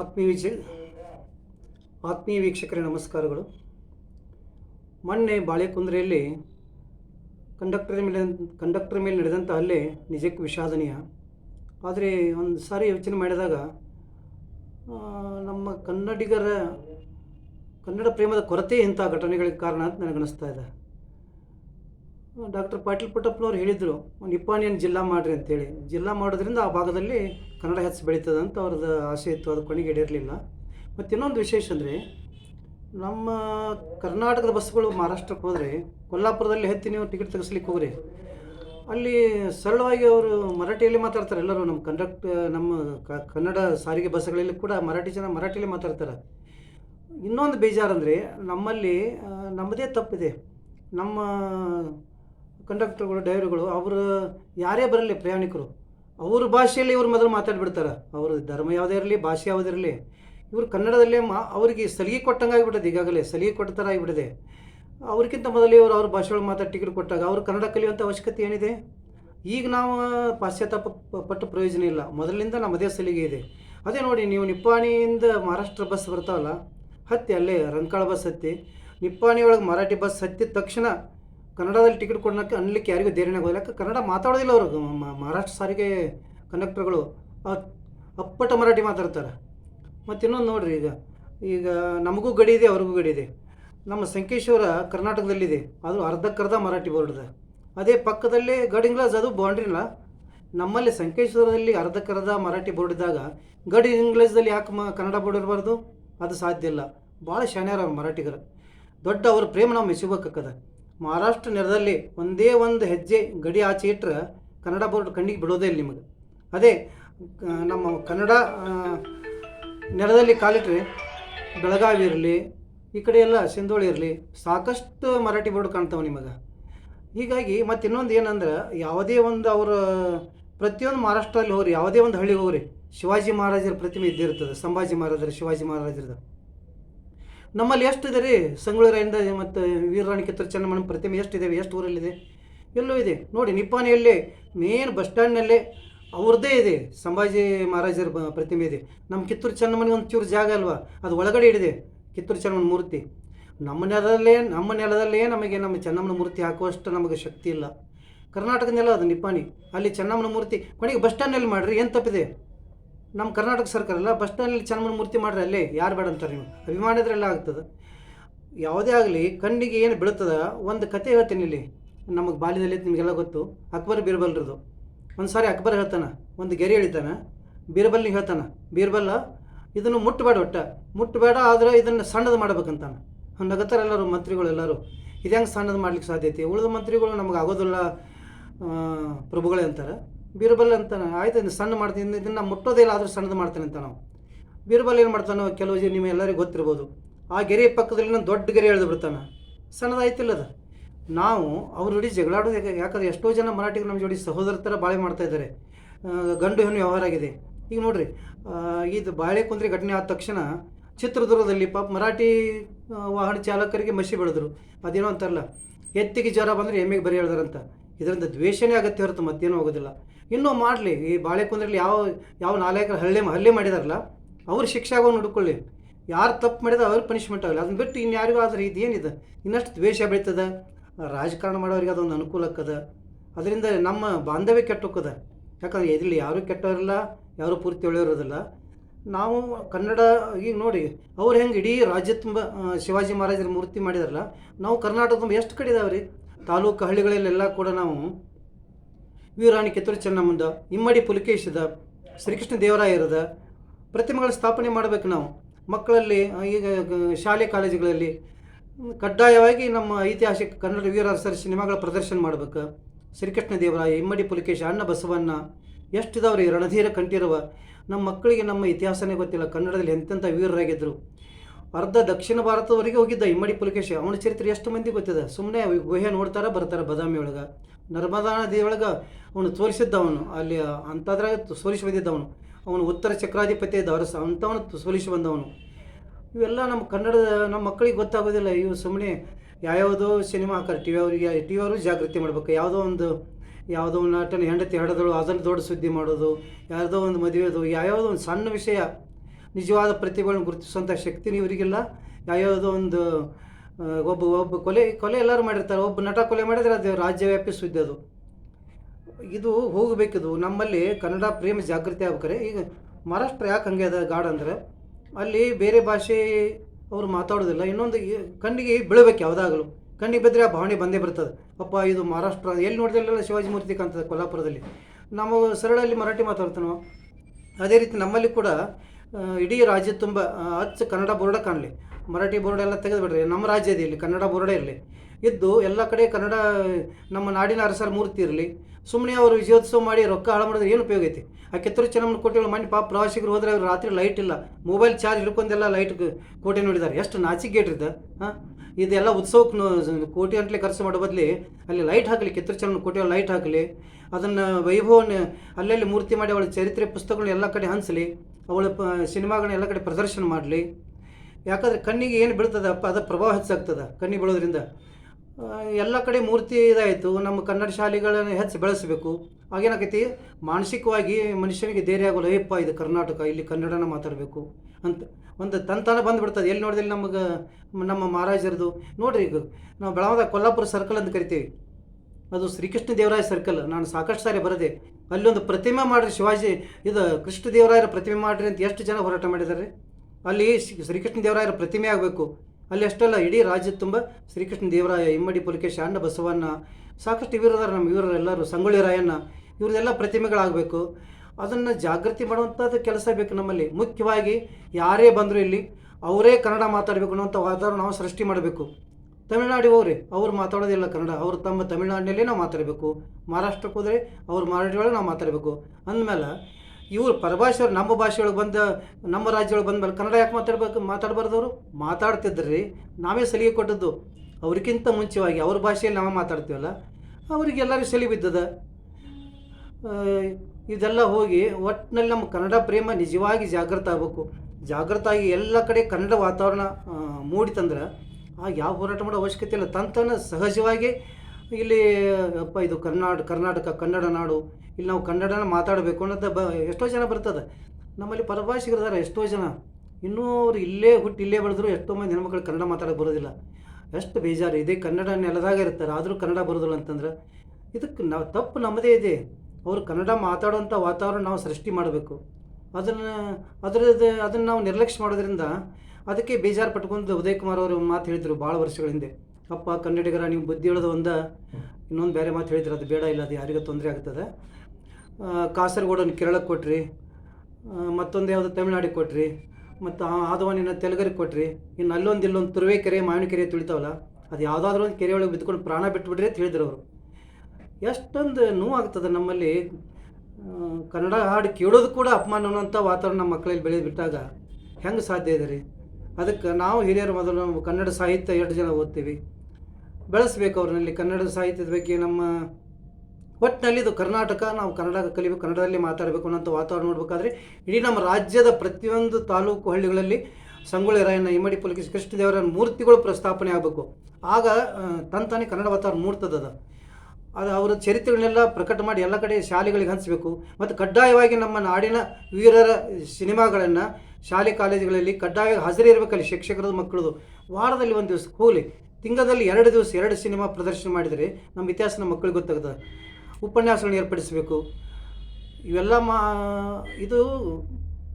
ಆತ್ಮೀಯ ವಿಜಯ ಆತ್ಮೀಯ ವೀಕ್ಷಕರೇ, ನಮಸ್ಕಾರಗಳು. ಮೊನ್ನೆ ಬಾಳೆಕುಂದ್ರೆಯಲ್ಲಿ ಕಂಡಕ್ಟರ್ ಮೇಲೆ ಕಂಡಕ್ಟರ್ ಮೇಲೆ ನಡೆದಂಥ ಹಲ್ಲೆ ನಿಜಕ್ಕೂ ವಿಷಾದನೀಯ. ಆದರೆ ಒಂದು ಸಾರಿ ಯೋಚನೆ ಮಾಡಿದಾಗ ನಮ್ಮ ಕನ್ನಡಿಗರ, ಕನ್ನಡ ಪ್ರೇಮದ ಕೊರತೆ ಇಂಥ ಘಟನೆಗಳಿಗೆ ಕಾರಣ ಅಂತ ನನಗನ್ನಿಸ್ತಾ ಇದೆ. ಡಾಕ್ಟರ್ ಪಾಟೀಲ್ ಪುಟ್ಟಪ್ಪನವ್ರು ಹೇಳಿದರು ನಿಪ್ಪಾಣಿಯನ್ನು ಜಿಲ್ಲಾ ಮಾಡಿರಿ ಅಂತೇಳಿ. ಜಿಲ್ಲಾ ಮಾಡೋದ್ರಿಂದ ಆ ಭಾಗದಲ್ಲಿ ಕನ್ನಡ ಹೆಚ್ಚು ಬೆಳೀತದೆ ಅಂತ ಅವ್ರದ್ದು ಆಸೆ ಇತ್ತು, ಅದು ಕೊನೆಗೆ ಇಡಿರಲಿಲ್ಲ ಮತ್ತು ಇನ್ನೊಂದು ವಿಶೇಷ ಅಂದರೆ, ನಮ್ಮ ಕರ್ನಾಟಕದ ಬಸ್ಗಳು ಮಹಾರಾಷ್ಟ್ರಕ್ಕೆ ಹೋದರೆ, ಕೊಲ್ಲಾಪುರದಲ್ಲಿ ಹತ್ತಿ ನೀವು ಟಿಕೆಟ್ ತೆಗೆಸ್ಲಿಕ್ಕೆ ಹೋಗ್ರಿ. ಅಲ್ಲಿ ಸರಳವಾಗಿ ಅವರು ಮರಾಠಿಯಲ್ಲಿ ಮಾತಾಡ್ತಾರೆ ಎಲ್ಲರೂ, ನಮ್ಮ ಕಂಡಕ್ಟ್, ನಮ್ಮ ಕನ್ನಡ ಸಾರಿಗೆ ಬಸ್ಗಳಲ್ಲಿ ಕೂಡ ಮರಾಠಿ ಜನ ಮರಾಠಿಯಲ್ಲಿ ಮಾತಾಡ್ತಾರೆ. ಇನ್ನೊಂದು ಬೇಜಾರಂದರೆ ನಮ್ಮಲ್ಲಿ ನಮ್ಮದೇ ತಪ್ಪಿದೆ. ನಮ್ಮ ಕಂಡಕ್ಟರ್ಗಳು ಡ್ರೈವರ್ಗಳು ಅವರು ಯಾರೇ ಬರಲಿ ಪ್ರಯಾಣಿಕರು, ಅವ್ರ ಭಾಷೆಯಲ್ಲಿ ಇವ್ರು ಮೊದಲು ಮಾತಾಡ್ಬಿಡ್ತಾರೆ. ಅವ್ರ ಧರ್ಮ ಯಾವುದೇ ಇರಲಿ, ಭಾಷೆ ಯಾವುದೇ ಇರಲಿ, ಇವರು ಕನ್ನಡದಲ್ಲೇ ಮಾ, ಅವರಿಗೆ ಸಲಿಗೆ ಕೊಟ್ಟಂಗೆ ಆಗಿಬಿಟ್ಟಿದೆ ಈಗಾಗಲೇ, ಸಲಿಗೆ ಕೊಟ್ಟ ಥರ ಆಗಿಬಿಟ್ಟಿದೆ. ಅವ್ರಿಗಿಂತ ಮೊದಲೇ ಇವರು ಅವ್ರ ಭಾಷೆಗಳು ಮಾತಾಡಿ ಟಿಕೆಟ್ ಕೊಟ್ಟಾಗ ಅವರು ಕನ್ನಡ ಕಲಿಯುವಂಥ ಅವಶ್ಯಕತೆ ಏನಿದೆ? ಈಗ ನಾವು ಪಾಶ್ಚಾತ್ಯಪ ಪಟ್ಟು ಪ್ರಯೋಜನ ಇಲ್ಲ. ಮೊದಲಿನಿಂದ ನಮ್ಮದೇ ಸಲಿಗೆ ಇದೆ. ಅದೇ ನೋಡಿ, ನೀವು ನಿಪ್ಪಾಣಿಯಿಂದ ಮಹಾರಾಷ್ಟ್ರ ಬಸ್ ಬರ್ತಾವಲ್ಲ, ಹತ್ತಿ ಅಲ್ಲೇ ರಂಕಾಳ ಬಸ್ ಹತ್ತಿ, ನಿಪ್ಪಾಣಿಯೊಳಗೆ ಮರಾಠಿ ಬಸ್ ಹತ್ತಿದ ತಕ್ಷಣ ಕನ್ನಡದಲ್ಲಿ ಟಿಕೆಟ್ ಕೊಡೋಕ್ಕೆ ಅನ್ಲಿಕ್ಕೆ ಯಾರಿಗೂ ಧೈರ್ಯ ಆಗೋದಿಲ್ಲ. ಯಾಕೆ ಕನ್ನಡ ಮಾತಾಡೋದಿಲ್ಲ ಅವರು. ಮಹಾರಾಷ್ಟ್ರ ಸಾರಿಗೆ ಕಂಡಕ್ಟರ್ಗಳು ಅಪ್ಪಟ ಮರಾಠಿ ಮಾತಾಡ್ತಾರೆ. ಮತ್ತು ಇನ್ನೊಂದು ನೋಡಿರಿ ಈಗ ಈಗ ನಮಗೂ ಗಡಿ ಇದೆ, ಅವ್ರಿಗೂ ಗಡಿ ಇದೆ. ನಮ್ಮ ಸಂಕೇಶ್ವರ ಕರ್ನಾಟಕದಲ್ಲಿದೆ. ಅದು ಅರ್ಧಕ್ಕರ್ಧ ಮರಾಠಿ ಬೋರ್ಡ್ ಇದೆ. ಅದೇ ಪಕ್ಕದಲ್ಲೇ ಗಡಿ ಇಂಗ್ಲಾಸ್ ಅದು ಬೌಂಡ್ರಿಲ್ಲ ನಮ್ಮಲ್ಲಿ ಸಂಕೇಶ್ವರದಲ್ಲಿ ಅರ್ಧಕ್ಕರ್ಧ ಮರಾಠಿ ಬೋರ್ಡ್ ಇದ್ದಾಗ ಗಡಿ ಇಂಗ್ಲೀಷ್ದಲ್ಲಿ ಯಾಕೆ ಮ, ಕನ್ನಡ ಬೋರ್ಡ್ ಇರಬಾರ್ದು? ಅದು ಸಾಧ್ಯ ಇಲ್ಲ. ಭಾಳ ಶಾಣ್ಯಾರ ಮರಾಠಿಗರು. ದೊಡ್ಡ ಅವ್ರ ಪ್ರೇಮ ನಾವು ಮೆಚ್ಚಬೇಕಾಗ್ತದೆ ಮಹಾರಾಷ್ಟ್ರ ನೆಲದಲ್ಲಿ ಒಂದೇ ಒಂದು ಹೆಜ್ಜೆ ಗಡಿ ಆಚೆ ಇಟ್ಟರೆ ಕನ್ನಡ ಬೋರ್ಡ್ ಕಣ್ಣಿಗೆ ಬಿಡೋದೇ ಇಲ್ಲ ನಿಮಗೆ. ಅದೇ ನಮ್ಮ ಕನ್ನಡ ನೆಲದಲ್ಲಿ ಕಾಲಿಟ್ರೆ ಬೆಳಗಾವಿ ಇರಲಿ, ಈ ಕಡೆ ಎಲ್ಲ ಸಿಂಧೋಳಿ ಇರಲಿ, ಸಾಕಷ್ಟು ಮರಾಠಿ ಬೋರ್ಡ್ ಕಾಣ್ತಾವೆ ನಿಮಗೆ. ಹೀಗಾಗಿ ಮತ್ತು ಇನ್ನೊಂದು ಏನಂದ್ರೆ, ಯಾವುದೇ ಒಂದು ಅವರ, ಪ್ರತಿಯೊಂದು ಮಹಾರಾಷ್ಟ್ರದಲ್ಲಿ ಹೋಗ್ರಿ, ಯಾವುದೇ ಒಂದು ಹಳ್ಳಿಗೆ ಹೋಗ್ರಿ, ಶಿವಾಜಿ ಮಹಾರಾಜರ ಪ್ರತಿಮೆ ಇದ್ದಿರ್ತದೆ, ಸಂಭಾಜಿ ಮಹಾರಾಜರ, ಶಿವಾಜಿ ಮಹಾರಾಜರದ ನಮ್ಮಲ್ಲಿ ಎಷ್ಟು ಇದೆ ರೀ ಸಂಗೊಳ್ಳಿರಾಯಿಂದ ಮತ್ತು ವೀರರಾಣಿ ಕಿತ್ತೂರು ಚೆನ್ನಮ್ಮನ ಪ್ರತಿಮೆ ಎಷ್ಟಿದೆ ಎಷ್ಟು ಊರಲ್ಲಿದೆ? ಎಲ್ಲೂ ಇದೆ. ನೋಡಿ, ನಿಪ್ಪಾಣಿಯಲ್ಲಿ ಮೇನ್ ಬಸ್ ಸ್ಟ್ಯಾಂಡ್ನಲ್ಲೇ ಅವ್ರದ್ದೇ ಇದೆ. ಸಂಭಾಜಿ ಮಹಾರಾಜರ ಪ್ರತಿಮೆ ಇದೆ. ನಮ್ಮ ಕಿತ್ತೂರು ಚೆನ್ನಮ್ಮನಿಗೆ ಒಂದು ಚೂರು ಜಾಗ ಅಲ್ವಾ? ಅದು ಒಳಗಡೆ ಹಿಡಿದೆ ಕಿತ್ತೂರು ಚೆನ್ನಮ್ಮನ ಮೂರ್ತಿ. ನಮ್ಮ ನೆಲದಲ್ಲೇ ನಮ್ಮ ನೆಲದಲ್ಲೇ ನಮಗೆ ನಮ್ಮ ಚೆನ್ನಮ್ಮನ ಮೂರ್ತಿ ಹಾಕುವಷ್ಟು ನಮಗೆ ಶಕ್ತಿ ಇಲ್ಲ. ಕರ್ನಾಟಕ ನೆಲ ಅದು ನಿಪ್ಪಾಣಿ. ಅಲ್ಲಿ ಚೆನ್ನಮ್ಮನ ಮೂರ್ತಿ, ಕೊನೆಗೆ ಬಸ್ ಸ್ಟ್ಯಾಂಡಲ್ಲಿ ಮಾಡಿರಿ, ಏನು ತಪ್ಪಿದೆ? ನಮ್ಮ ಕರ್ನಾಟಕ ಸರ್ಕಾರ ಎಲ್ಲ ಬಸ್ ಸ್ಟ್ಯಾಂಡಲ್ಲಿ ಚೆನ್ನಮ್ಮನ ಮೂರ್ತಿ ಮಾಡ್ರಿ ಅಲ್ಲೇ, ಯಾರು ಬೇಡ ಅಂತಾರೆ ನೀವು. ಅಭಿಮಾನ ಇದ್ರೆಲ್ಲ ಆಗ್ತದೆ. ಯಾವುದೇ ಆಗಲಿ, ಕಣ್ಣಿಗೆ ಏನು ಬೀಳ್ತದ, ಒಂದು ಕತೆ ಹೇಳ್ತೀನಿ ಇಲ್ಲಿ. ನಮಗೆ ಬಾಲ್ಯದಲ್ಲಿ ನಿಮಗೆಲ್ಲ ಗೊತ್ತು. ಅಕ್ಬರ್ ಬೀರ್ಬಲ್ರದು. ಒಂದು ಸಾರಿ ಅಕ್ಬರ್ ಹೇಳ್ತಾನೆ, ಒಂದು ಗೆರೆ ಎಳಿತಾನೆ, ಬೀರ್ಬಲ್ನಿಗೆ ಹೇಳ್ತಾನೆ, ಬೀರ್ಬಲ್ಲ, ಇದನ್ನು ಮುಟ್ಟಬೇಡ ಒಟ್ಟ. ಮುಟ್ಟಬೇಡ ಆದರೆ ಇದನ್ನು ಸಣ್ಣದು ಮಾಡ್ಬೇಕಂತಾನೆ. ನಗತ್ತಾರೆ ಎಲ್ಲರೂ, ಮಂತ್ರಿಗಳು ಎಲ್ಲರೂ. ಇದು ಹೆಂಗೆ ಸಣ್ಣದು ಮಾಡ್ಲಿಕ್ಕೆ ಸಾಧ್ಯತೆ? ಉಳಿದ ಮಂತ್ರಿಗಳು ನಮಗೆ ಆಗೋದಿಲ್ಲ ಪ್ರಭುಗಳೇ ಅಂತಾರೆ. ಬೀರ್ಬಲ್ ಅಂತಾನೆ ಆಯ್ತು ಸಣ್ಣ ಮಾಡ್ತೀನಿ. ಇದನ್ನು ಮುಟ್ಟೋದೇ ಇಲ್ಲ, ಆದರೂ ಸಣ್ಣದು ಮಾಡ್ತೀನಿ ಅಂತ ನಾವು. ಬೀರ್ಬಲ್ ಏನು ಮಾಡ್ತಾನೋ ಕೆಲವು ಜನ ನಿಮಗೆ ಎಲ್ಲರಿಗೂ ಗೊತ್ತಿರ್ಬೋದು. ಆ ಗೆರೆ ಪಕ್ಕದಲ್ಲಿ ನಾನು ದೊಡ್ಡ ಗೆರೆ ಎಳೆದು ಬಿಡ್ತಾನೆ. ಅದು. ನಾವು ಅವ್ರ ಜೋಡಿ ಜಗಳಾಡೋದು ಯಾಕೆ ಯಾಕಂದ್ರೆ ಎಷ್ಟೋ ಜನ ಮರಾಠಿಗೆ ನಮ್ಮ ಜೋಡಿ ಸಹೋದರ ಥರ ಬಾಳೆ ಮಾಡ್ತಾ ಇದ್ದಾರೆ. ಗಂಡು ಹೆಣ್ಣು ವ್ಯವಹಾರ ಆಗಿದೆ. ಈಗ ನೋಡಿರಿ ಇದು ಬಾಳೆ ಕುಂದ್ರಿ ಘಟನೆ ಆದ ತಕ್ಷಣ ಚಿತ್ರದುರ್ಗದಲ್ಲಿ ಪಾಪ ಮರಾಠಿ ವಾಹನ ಚಾಲಕರಿಗೆ ಮಸಿ ಬೆಳೆದ್ರು. ಅದೇನೋ ಅಂತಾರಲ್ಲ, ಎತ್ತಿಗೆ ಜ್ವರ ಬಂದರೆ ಎಮ್ಮೆಗೆ ಬರೀ ಹೇಳ್ದಾರಂತ. ಇದರಿಂದ ದ್ವೇಷನೇ ಆಗತ್ತೆ ಹೊರತು ಮತ್ತೇನೂ ಆಗೋದಿಲ್ಲ ಇನ್ನೂ ಮಾಡಲಿ, ಈ ಬಾಳೆಕುಂದ್ರಲ್ಲಿ ಯಾವ ಯಾವ ನಾಲ್ಕರ ಹಳ್ಳಿ ಹಲ್ಲೆ ಮಾಡಿದಾರಲ್ಲ, ಅವ್ರು ಶಿಕ್ಷೆ ಆಗೋ ನೋಡ್ಕೊಳ್ಳಿ ಯಾರು ತಪ್ಪು ಮಾಡಿದ ಅವ್ರ ಪನಿಷ್ಮೆಂಟ್ ಆಗಲಿ ಅದನ್ನ ಬಿಟ್ಟು ಇನ್ಯಾರಿಗೂ ಆದ್ರೆ ಇದೇನಿದೆ ಇನ್ನಷ್ಟು ದ್ವೇಷ ಬೆಳೀತದ? ರಾಜಕಾರಣ ಮಾಡೋರಿಗೆ ಅದೊಂದು ಅನುಕೂಲ ಆಕ್ಕದ ಅದರಿಂದ ನಮ್ಮ ಬಾಂಧವ್ಯ ಕೆಟ್ಟೋಕ್ಕದ ಯಾಕಂದ್ರೆ ಎಲ್ಲಿ ಯಾರೂ ಕೆಟ್ಟವರಿಲ್ಲ ಯಾರೂ ಪೂರ್ತಿ ಒಳ್ಳೆಯವರೋದಿಲ್ಲ ನಾವು ಕನ್ನಡ, ಈಗ ನೋಡಿ, ಅವ್ರು ಹೆಂಗೆ ಇಡೀ ರಾಜ್ಯ ತುಂಬ ಶಿವಾಜಿ ಮಹಾರಾಜರ ಮೂರ್ತಿ ಮಾಡಿದಾರಲ್ಲ, ನಾವು ಕರ್ನಾಟಕ ತುಂಬ ಎಷ್ಟು ಕಡೆ ಇದಾವೆ ತಾಲೂಕು ಹಳ್ಳಿಗಳಲ್ಲೆಲ್ಲ ಕೂಡ ನಾವು ವೀರಾಣಿ ಕಿತ್ತೂರು ಚೆನ್ನಮ್ಮಂದ ಇಮ್ಮಡಿ ಪುಲಿಕೇಶದ ಶ್ರೀಕೃಷ್ಣ ದೇವರಾಯರದ ಪ್ರತಿಮೆಗಳ ಸ್ಥಾಪನೆ ಮಾಡಬೇಕು ನಾವು. ಮಕ್ಕಳಲ್ಲಿ ಈಗ ಶಾಲೆ ಕಾಲೇಜುಗಳಲ್ಲಿ ಕಡ್ಡಾಯವಾಗಿ ನಮ್ಮ ಐತಿಹಾಸಿಕ ಕನ್ನಡ ವೀರರಸರ ಸಿನಿಮಾಗಳ ಪ್ರದರ್ಶನ ಮಾಡಬೇಕು. ಶ್ರೀಕೃಷ್ಣ ದೇವರಾಯ, ಇಮ್ಮಡಿ ಪುಲಿಕೇಶ, ಅಣ್ಣ ಬಸವಣ್ಣ, ಎಷ್ಟಿದಾವ್ರಿ ರಣಧೀರ ಕಂಠೀರವ, ನಮ್ಮ ಮಕ್ಕಳಿಗೆ ನಮ್ಮ ಇತಿಹಾಸನೇ ಗೊತ್ತಿಲ್ಲ, ಕನ್ನಡದಲ್ಲಿ ಎಂತೆಂಥ ವೀರರಾಗಿದ್ದರು ಅರ್ಧ ದಕ್ಷಿಣ ಭಾರತದವರೆಗೆ ಹೋಗಿದ್ದ ಇಮ್ಮಡಿ ಪುಲಕೇಶ್. ಅವನ ಚರಿತ್ರೆ ಎಷ್ಟು ಮಂದಿ ಗೊತ್ತಿದೆ? ಸುಮ್ಮನೆ ಗುಹೆ ನೋಡ್ತಾರೆ, ಬರ್ತಾರೆ ಬದಾಮಿ ಒಳಗೆ. ನರ್ಮದಾ ನದಿ ಒಳಗೆ ಅವನು ತೋರಿಸಿದ್ದ ಅವನು ಅಲ್ಲಿ ಅಂಥದ್ರಾಗ ಸೋಲಿಸಿ ಬಂದಿದ್ದ ಅವನು ಉತ್ತರ ಚಕ್ರಾಧಿಪತಿ ಇದ್ದ ಅರಸ ಅಂಥವನು ಸೋಲಿಸಿ ಬಂದವನು. ಇವೆಲ್ಲ ನಮ್ಮ ಕನ್ನಡದ, ನಮ್ಮ ಮಕ್ಕಳಿಗೆ ಗೊತ್ತಾಗೋದಿಲ್ಲ. ಇವು ಸುಮ್ಮನೆ ಯಾವ್ಯಾವುದೋ ಸಿನಿಮಾ ಹಾಕಾರೆ ಟಿ ವಿ ಅವರಿಗೆ, ಟಿ ವಿ ಅವರು ಜಾಗೃತಿ ಮಾಡ್ಬೇಕು. ಯಾವುದೋ ಒಂದು ಯಾವುದೋ ಒಂದು ನಾಟನ ಹೆಂಡತಿ ಹಡದಳು ಅದನ್ನು ದೊಡ್ಡ ಸುದ್ದಿ ಮಾಡೋದು, ಯಾವುದೋ ಒಂದು ಮದುವೆದು, ಯಾವ್ಯಾವುದೋ ಒಂದು ಸಣ್ಣ ವಿಷಯ ನಿಜವಾದ ಪ್ರತಿಭೆಗಳನ್ನು ಗುರುತಿಸುವಂಥ ಶಕ್ತಿನೂ ಇವರಿಗಿಲ್ಲ. ಯಾವ್ಯಾವುದೋ ಒಂದು ಒಬ್ಬ ಒಬ್ಬ ಕೊಲೆ ಕೊಲೆ ಎಲ್ಲರೂ ಮಾಡಿರ್ತಾರೆ. ಒಬ್ಬ ನಟ ಕೊಲೆ ಮಾಡಿದರೆ ಅದು ರಾಜ್ಯವ್ಯಾಪಿ ಸುದ್ದಿ ಅದು. ಇದು ಹೋಗಬೇಕಿದು. ನಮ್ಮಲ್ಲಿ ಕನ್ನಡ ಪ್ರೇಮ ಜಾಗೃತಿ ಆಗ್ಬೇಕಾರೆ ಈಗ ಮಹಾರಾಷ್ಟ್ರ ಯಾಕೆ ಹಂಗೆ ಅದ ಗಾಡ್ ಅಂದ್ರೆ ಅಲ್ಲಿ ಬೇರೆ ಭಾಷೆ ಅವರು ಮಾತಾಡೋದಿಲ್ಲ. ಇನ್ನೊಂದು ಕಣ್ಣಿಗೆ ಬೀಳಬೇಕು ಯಾವುದಾಗಲೂ. ಕಣ್ಣಿಗೆ ಬಿದ್ದರೆ ಆ ಭಾವನೆ ಬಂದೇ ಬರ್ತದೆ. ಅಪ್ಪ, ಇದು ಮಹಾರಾಷ್ಟ್ರ, ಎಲ್ಲಿ ನೋಡಿದೆಲ್ಲ ಶಿವಾಜಿ ಮೂರ್ತಿ ಕಾಣ್ತದೆ ಕೊಲ್ಲಾಪುರದಲ್ಲಿ ನಾವು ಸರಳ ಅಲ್ಲಿ ಮರಾಠಿ ಮಾತಾಡ್ತಾನೋ. ಅದೇ ರೀತಿ ನಮ್ಮಲ್ಲಿ ಕೂಡ ಇಡೀ ರಾಜ್ಯ ತುಂಬ ಆ, ಅಚ್ಚ ಕನ್ನಡ ಬೋರ್ಡ ಕಾಣಲಿ. ಮರಾಠಿ ಬೋರ್ಡ್ ಎಲ್ಲ ತೆಗೆದುಬಿಡ್ರಿ ನಮ್ಮ ರಾಜ್ಯದ ಇಲ್ಲಿ ಕನ್ನಡ ಬೋರ್ಡೇ ಇರಲಿ. ಇದ್ದು ಎಲ್ಲ ಕಡೆ ಕನ್ನಡ ನಮ್ಮ ನಾಡಿನ ಅರಸರ ಮೂರ್ತಿ ಇರಲಿ. ಸುಮ್ಮನೆ ಅವರು ವಿಜಯೋತ್ಸವ ಮಾಡಿ ರೊಕ್ಕ ಹಾಳು ಮಾಡಿದ್ರೆ ಏನು ಉಪಯೋಗ ಐತಿ? ಆ ಕಿತ್ತೂರು ಚೆನ್ನಮ್ಮನ ಕೋಟೆಗಳು ಮಾಡಿ ಪಾಪ ಪ್ರವಾಸಿಗರು ಹೋದ್ರೆ ಅವ್ರು ರಾತ್ರಿ ಲೈಟ್ ಇಲ್ಲ. ಮೊಬೈಲ್ ಚಾರ್ಜ್ ಹಿಡ್ಕೊಂಡೆಲ್ಲ ಲೈಟ್ ಕೋಟೆ ನೋಡಿದ್ದಾರೆ ಎಷ್ಟು ನಾಚಿಕೆಟ್ರಿದ ಹಾಂ ಇದೆಲ್ಲ ಉತ್ಸವಕ್ಕೆ ಕೋಟಿ ಗಂಟ್ಲೆ ಖರ್ಚು ಮಾಡೋ ಬದಲಿ ಅಲ್ಲಿ ಲೈಟ್ ಹಾಕಲಿ ಕಿತ್ತೂರು ಚೆನ್ನಮ್ಮನ ಕೋಟೆ ಲೈಟ್ ಹಾಕಲಿ. ಅದನ್ನು ವೈಭವನ ಅಲ್ಲಲ್ಲಿ ಮೂರ್ತಿ ಮಾಡಿ ಅವಳ ಚರಿತ್ರೆ ಪುಸ್ತಕಗಳನ್ನ ಎಲ್ಲ ಕಡೆ ಹಂಚಲಿ. ಅವಳ ಪ, ಸಿನಿಮಾಗಳನ್ನ ಎಲ್ಲ ಕಡೆ ಪ್ರದರ್ಶನ ಮಾಡಲಿ. ಯಾಕಂದ್ರೆ ಕಣ್ಣಿಗೆ ಏನು ಬೀಳ್ತದಪ್ಪ ಅದು ಪ್ರಭಾವ ಹೆಚ್ಚಾಗ್ತದೆ ಕಣ್ಣಿಗೆ ಬೀಳೋದ್ರಿಂದ. ಎಲ್ಲ ಕಡೆ ಮೂರ್ತಿ ಇದಾಯಿತು, ನಮ್ಮ ಕನ್ನಡ ಶಾಲೆಗಳನ್ನು ಹೆಚ್ಚು ಬೆಳೆಸಬೇಕು. ಆಗೇನಾಕೈತಿ ಮಾನಸಿಕವಾಗಿ ಮನುಷ್ಯನಿಗೆ ಧೈರ್ಯ ಆಗೋಲ್ಲ, ಏಪ್ಪ ಇದು ಕರ್ನಾಟಕ, ಇಲ್ಲಿ ಕನ್ನಡನ ಮಾತಾಡಬೇಕು ಅಂತ. ಒಂದು ತಂತಾನ ಬಂದುಬಿಡ್ತದೆ, ಎಲ್ಲಿ ನೋಡಿದ್ರೆ ನಮಗೆ, ನಮ್ಮ ಮಹಾರಾಜರದು. ನೋಡ್ರಿ ಈಗ, ನಾವು ಬೆಳವಾದ ಕೊಲ್ಲಾಪುರ ಸರ್ಕಲ್ ಅಂತ ಕರಿತೀವಿ. ಅದು ಶ್ರೀಕೃಷ್ಣ ದೇವರಾಯ ಸರ್ಕಲ್ ನಾನು ಸಾಕಷ್ಟು ಸಾರಿ ಬರದೆ. ಅಲ್ಲೊಂದು ಪ್ರತಿಮೆ ಮಾಡಿರಿ ಶಿವಾಜಿ. ಇದು ಕೃಷ್ಣ ದೇವರಾಯರ ಪ್ರತಿಮೆ ಮಾಡಿರಿ ಅಂತ ಎಷ್ಟು ಜನ ಹೋರಾಟ ಮಾಡಿದ್ದಾರೆ? ಅಲ್ಲಿ ಶ್ರೀ- ಶ್ರೀಕೃಷ್ಣ ದೇವರಾಯರ ಪ್ರತಿಮೆ ಆಗಬೇಕು. ಅಲ್ಲಿ ಅಷ್ಟಲ್ಲ, ಇಡೀ ರಾಜ್ಯ ತುಂಬ ಶ್ರೀಕೃಷ್ಣ ದೇವರಾಯ, ಇಮ್ಮಡಿ ಪುಲಿಕೇಶ ಅಣ್ಣ ಬಸವಣ್ಣ, ಸಾಕಷ್ಟು ಇವರು ನಮ್ಮ ಇವರು ಎಲ್ಲರೂ, ಸಂಗೊಳ್ಳಿ ರಾಯಣ್ಣ, ಇವ್ರದೆಲ್ಲ ಪ್ರತಿಮೆಗಳಾಗಬೇಕು. ಅದನ್ನು ಜಾಗೃತಿ ಮಾಡುವಂಥದ್ದು ಕೆಲಸ ಬೇಕು ನಮ್ಮಲ್ಲಿ. ಮುಖ್ಯವಾಗಿ ಯಾರೇ ಬಂದರೂ ಇಲ್ಲಿ, ಅವರೇ ಕನ್ನಡ ಮಾತಾಡಬೇಕು ಅನ್ನೋಂಥ ವಾತಾವರಣ ನಾವು ಸೃಷ್ಟಿ ಮಾಡಬೇಕು. ತಮಿಳ್ನಾಡಿಗೆ ಅವ್ರು ಮಾತಾಡೋದಿಲ್ಲ ಕನ್ನಡ. ಅವ್ರು ತಮ್ಮ ತಮಿಳ್ನಾಡಿನಲ್ಲೇ ನಾವು ಮಾತಾಡಬೇಕು. ಮಹಾರಾಷ್ಟ್ರಕ್ಕೆ ಹೋದರೆ ಅವ್ರು ಮರಾಠಿ ಒಳಗೆ ನಾವು ಮಾತಾಡಬೇಕು. ಅಂದಮೇಲೆ ಇವ್ರು ಪರಭಾಷೆಯವ್ರು ನಮ್ಮ ಭಾಷೆ ಒಳಗೆ ಬಂದ, ನಮ್ಮ ರಾಜ್ಯೊಳಗೆ ಬಂದ ಬಂದಮೇಲೆ ಕನ್ನಡ ಯಾಕೆ ಮಾತಾಡ್ಬೇಕು, ಮಾತಾಡಬಾರ್ದವರು? ಮಾತಾಡ್ತಿದ್ರಿ. ನಾವೇ ಸಲಿಗೆ ಕೊಟ್ಟದ್ದು. ಅವ್ರಿಗಿಂತ ಮುಂಚೆವಾಗಿ ಅವ್ರ ಭಾಷೆಯಲ್ಲಿ ನಾವು ಮಾತಾಡ್ತೀವಲ್ಲ? ಅವ್ರಿಗೆ ಎಲ್ಲರೂ ಸಲಿ ಬಿದ್ದದ. ಇದೆಲ್ಲ ಹೋಗಿ ಒಟ್ಟಿನಲ್ಲಿ ನಮ್ಮ ಕನ್ನಡ ಪ್ರೇಮ ನಿಜವಾಗಿ ಜಾಗೃತ ಆಗಬೇಕು. ಜಾಗೃತ ಆಗಿ ಎಲ್ಲ ಕಡೆ ಕನ್ನಡ ವಾತಾವರಣ ಮೂಡಿತಂದ್ರೆ ಯಾವ ಹೋರಾಟ ಮಾಡೋ ಅವಶ್ಯಕತೆ ಇಲ್ಲ. ತಂತನ ಸಹಜವಾಗಿ ಇಲ್ಲಿ, ಅಪ್ಪ, ಇದು ಕರ್ನಾಟಕ ಕರ್ನಾಟಕ, ಕನ್ನಡ ನಾಡು, ಇಲ್ಲಿ ನಾವು ಕನ್ನಡನ ಮಾತಾಡಬೇಕು ಅನ್ನೋದು ಬ, ಎಷ್ಟೋ ಜನ ಬರ್ತದೆ. ನಮ್ಮಲ್ಲಿ ಪರಭಾಷಿಗರಿದ್ದಾರೆ ಎಷ್ಟೋ ಜನ. ಇನ್ನೂ ಅವ್ರು ಇಲ್ಲೇ ಹುಟ್ಟು ಇಲ್ಲೇ ಬೆಳೆದ್ರು ಎಷ್ಟೋ ಮಂದಿ ಹೆಣ್ಮಕ್ಳು ಕನ್ನಡ ಮಾತಾಡೋಕೆ ಬರೋದಿಲ್ಲ. ಎಷ್ಟು ಬೇಜಾರು. ಇದೇ ಕನ್ನಡ ನೆಲದಾಗ ಇರ್ತಾರೆ. ಆದರೂ ಕನ್ನಡ ಬರೋದಿಲ್ಲ ಅಂತಂದ್ರೆ ಇದಕ್ಕೆ ನಾವು ತಪ್ಪು ನಮ್ಮದೇ ಇದೆ. ಅವರು ಕನ್ನಡ ಮಾತಾಡುವಂಥ ವಾತಾವರಣ ನಾವು ಸೃಷ್ಟಿ ಮಾಡಬೇಕು. ಅದನ್ನು, ಅದರದ್ದು, ಅದನ್ನು ನಾವು ನಿರ್ಲಕ್ಷ್ಯ ಮಾಡೋದ್ರಿಂದ ಅದಕ್ಕೆ ಬೇಜಾರು ಪಟ್ಕೊಂಡು ಉದಯ್ ಕುಮಾರ್ ಅವರು ಮಾತು ಹೇಳಿದರು ಭಾಳ ವರ್ಷಗಳ ಹಿಂದೆ. ಅಪ್ಪ, ಕನ್ನಡಿಗರ ನೀವು ಬುದ್ಧಿ ಹೇಳೋದು ಒಂದು. ಇನ್ನೊಂದು ಬೇರೆ ಮಾತು ಹೇಳಿದ್ರು ಅದು ಬೇಡ, ಇಲ್ಲ, ಅದು ಯಾರಿಗೂ ತೊಂದರೆ ಆಗ್ತದೆ. ಕಾಸರಗೋಡನ್ನು ಕೇರಳಕ್ಕೆ ಕೊಟ್ರಿ. ಮತ್ತೊಂದು ಯಾವುದು ತಮಿಳ್ನಾಡಿಗೆ ಕೊಟ್ರಿ. ಮತ್ತು ಆದವನಿನ ತೆಲುಗರಿಗೆ ಕೊಟ್ರಿ. ಇನ್ನು ಅಲ್ಲೊಂದು ಇಲ್ಲೊಂದು ತುರುವೆ ಕೆರೆ ಮಾವಿನ ಕೆರೆ ತುಳಿತಾವಲ್ಲ, ಅದು ಯಾವುದಾದ್ರೂ ಒಂದು ಕೆರೆ ಒಳಗೆ ಬಿದ್ದುಕೊಂಡು ಪ್ರಾಣ ಬಿಟ್ಬಿಡ್ರಿ ಅಂತ ಹೇಳಿದ್ರು ಅವರು. ಎಷ್ಟೊಂದು ನೋವಾಗ್ತದೆ ನಮ್ಮಲ್ಲಿ. ಕನ್ನಡ ಹಾಡು ಕೇಳೋದು ಕೂಡ ಅಪಮಾನ ಅನ್ನೋಂಥ ವಾತಾವರಣ ಮಕ್ಕಳಲ್ಲಿ ಬೆಳೆದು ಬಿಟ್ಟಾಗ. ಹೆಂಗೆ ಸಾಧ್ಯ ಇದೆ ರೀ? ಅದಕ್ಕೆ ನಾವು ಹಿರಿಯರು ಮೊದಲು ನಾವು ಕನ್ನಡ ಸಾಹಿತ್ಯ ಎರಡು ಜನ ಓದ್ತೀವಿ? ಬೆಳೆಸ್ಬೇಕು ಅವ್ರನ್ನಲ್ಲಿ ಕನ್ನಡ ಸಾಹಿತ್ಯದ ಬಗ್ಗೆ ನಮ್ಮ ಒಟ್ಟಿನಲ್ಲಿ ಇದು ಕರ್ನಾಟಕ, ನಾವು ಕನ್ನಡ ಕಲಿಬೇಕು, ಕನ್ನಡದಲ್ಲಿ ಮಾತಾಡಬೇಕು ಅನ್ನೋಂಥ ವಾತಾವರಣ ನೋಡಬೇಕಾದ್ರೆ ಇಡೀ ನಮ್ಮ ರಾಜ್ಯದ ಪ್ರತಿಯೊಂದು ತಾಲೂಕು ಹಳ್ಳಿಗಳಲ್ಲಿ ಸಂಗೊಳ್ಳಿ ರಾಯಣ್ಣ, ಇಮ್ಮಡಿ ಪುಲಕೇಶ್ ಕೃಷ್ಣದೇವರ ಮೂರ್ತಿಗಳು ಪ್ರಸ್ತಾಪನೆ ಆಗಬೇಕು. ಆಗ ತಂತಾನೆ ಕನ್ನಡ ವಾತಾವರಣ ಮೂರ್ತದ ಅದು ಅವರ ಚರಿತ್ರೆಗಳನ್ನೆಲ್ಲ ಪ್ರಕಟ ಮಾಡಿ ಎಲ್ಲ ಕಡೆ ಶಾಲೆಗಳಿಗೆ ಹಂಚಬೇಕು. ಮತ್ತು ಕಡ್ಡಾಯವಾಗಿ ನಮ್ಮ ನಾಡಿನ ವೀರರ ಸಿನಿಮಾಗಳನ್ನು ಶಾಲೆ ಕಾಲೇಜುಗಳಲ್ಲಿ ಕಡ್ಡಾಯವಾಗಿ ಹಾಜರಿ ಶಿಕ್ಷಕರದ್ದು ಶಿಕ್ಷಕರದು ಮಕ್ಕಳದು. ವಾರದಲ್ಲಿ ಒಂದು ದಿವಸ ಕೂಲಿ. ತಿಂಗಳಲ್ಲಿ ಎರಡು ದಿವಸ ಎರಡು ಸಿನಿಮಾ ಪ್ರದರ್ಶನ ಮಾಡಿದರೆ ನಮ್ಮ ಇತಿಹಾಸ ನಮ್ಮ ಮಕ್ಕಳಿಗೆ ಗೊತ್ತಾಗ್ತದೆ. ಉಪನ್ಯಾಸಗಳನ್ನ ಏರ್ಪಡಿಸಬೇಕು. ಇವೆಲ್ಲ ಮಾ, ಇದು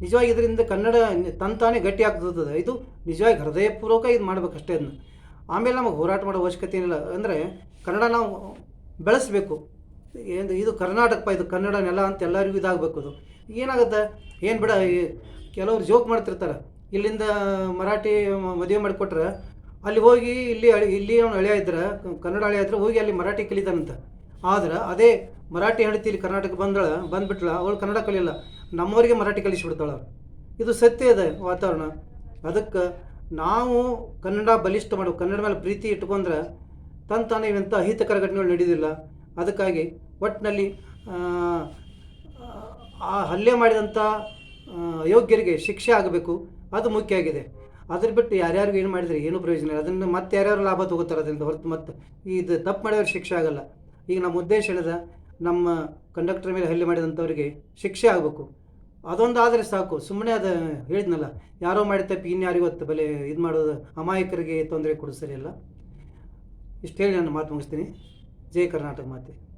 ನಿಜವಾಗಿ ಇದರಿಂದ ಕನ್ನಡ ತಂತಾನೇ ಗಟ್ಟಿ ಆಗ್ತದೆ ಇದು ನಿಜವಾಗಿ ಹೃದಯಪೂರ್ವಕ ಇದು ಮಾಡಬೇಕಷ್ಟೇ ಅದನ್ನ ಆಮೇಲೆ ನಮಗೆ ಹೋರಾಟ ಮಾಡೋ ಅವಶ್ಯಕತೆ ಏನಿಲ್ಲ. ಅಂದರೆ ಕನ್ನಡ ನಾವು ಬೆಳೆಸಬೇಕು. ಏನು ಇದು ಕರ್ನಾಟಕಪ್ಪ, ಇದು ಕನ್ನಡ ನೆಲ ಅಂತ ಎಲ್ಲರಿಗೂ ಇದಾಗಬೇಕು ಅದು. ಏನಾಗುತ್ತೆ? ಏನು ಬಿಡ ಕೆಲವ್ರು ಜೋಕ್ ಮಾಡ್ತಿರ್ತಾರೆ. ಇಲ್ಲಿಂದ ಮರಾಠಿ ಮದುವೆ ಮಾಡಿಕೊಟ್ರೆ ಅಲ್ಲಿ ಹೋಗಿ ಇಲ್ಲಿ ಇಲ್ಲಿ ಅವ್ನು ಹಳೆಯ ಇದ್ರೆ ಕನ್ನಡ ಹಳೆಯ ಇದ್ರೆ ಹೋಗಿ ಅಲ್ಲಿ ಮರಾಠಿ ಕಲಿತಾನಂತ. ಆದ್ರೆ ಅದೇ ಮರಾಠಿ ಹೆಂಡತಿ ಇಲ್ಲಿ ಕರ್ನಾಟಕ ಬಂದಳ, ಬಂದ್ಬಿಟ್ಲ, ಅವಳು ಕನ್ನಡ ಕಲಿಯಲ್ಲ, ನಮ್ಮವರಿಗೆ ಮರಾಠಿ ಕಲಿಸಿಬಿಡ್ತಾಳ. ಇದು ಸತ್ಯ ಇದೆ ವಾತಾವರಣ. ಅದಕ್ಕೆ ನಾವು ಕನ್ನಡ ಬಲಿಷ್ಠ ಮಾಡೋ, ಕನ್ನಡ ಮೇಲೆ ಪ್ರೀತಿ ಇಟ್ಕೊಂಡ್ರೆ ತನ್ನ ತಾನೇ ಇವಂಥ ಅಹಿತಕರ ಘಟನೆಗಳು ನಡೆಯೋದಿಲ್ಲ ಅದಕ್ಕಾಗಿ ಒಟ್ಟಿನಲ್ಲಿ ಆ ಹಲ್ಲೆ ಮಾಡಿದಂಥ ಆ, ಅಯೋಗ್ಯರಿಗೆ ಶಿಕ್ಷೆ ಆಗಬೇಕು. ಅದು ಮುಖ್ಯ ಆಗಿದೆ. ಅದ್ರ ಬಿಟ್ಟು ಯಾರ್ಯಾರಿಗೂ ಏನು ಮಾಡಿದರೆ? ಏನು ಪ್ರಯೋಜನ ಇಲ್ಲ. ಅದನ್ನು ಮತ್ತೆ ಯಾರ್ಯಾರು ಲಾಭ ತಗೋತಾರೆ ಅದರಿಂದ ಹೊರತು ಮತ್ತೆ ಇದು ತಪ್ಪು ಮಾಡಿದವ್ರಿಗೆ ಶಿಕ್ಷೆ ಆಗಲ್ಲ. ಈಗ ನಮ್ಮ ಉದ್ದೇಶ ಹೇಳಿದ ನಮ್ಮ ಕಂಡಕ್ಟರ್ ಮೇಲೆ ಹಲ್ಲೆ ಮಾಡಿದಂಥವ್ರಿಗೆ ಶಿಕ್ಷೆ ಆಗಬೇಕು. ಅದೊಂದು ಆದರೆ ಸಾಕು. ಸುಮ್ಮನೆ ಅದು ಹೇಳಿದ್ನಲ್ಲ ಯಾರೋ ಮಾಡಿ ತಪ್ಪಿ ಇನ್ಯಾರಿಗೂ ಹೊತ್ತು ಬಲೆ ಇದು ಮಾಡೋದು ಅಮಾಯಕರಿಗೆ ತೊಂದರೆ ಕೊಡೋದು ಸರಿಯಲ್ಲ? ಇಷ್ಟು ಹೇಳಿ ನಾನು ಮಾತು ಮುಗಿಸ್ತೀನಿ. ಜೈ ಕರ್ನಾಟಕ ಮಾತೆ.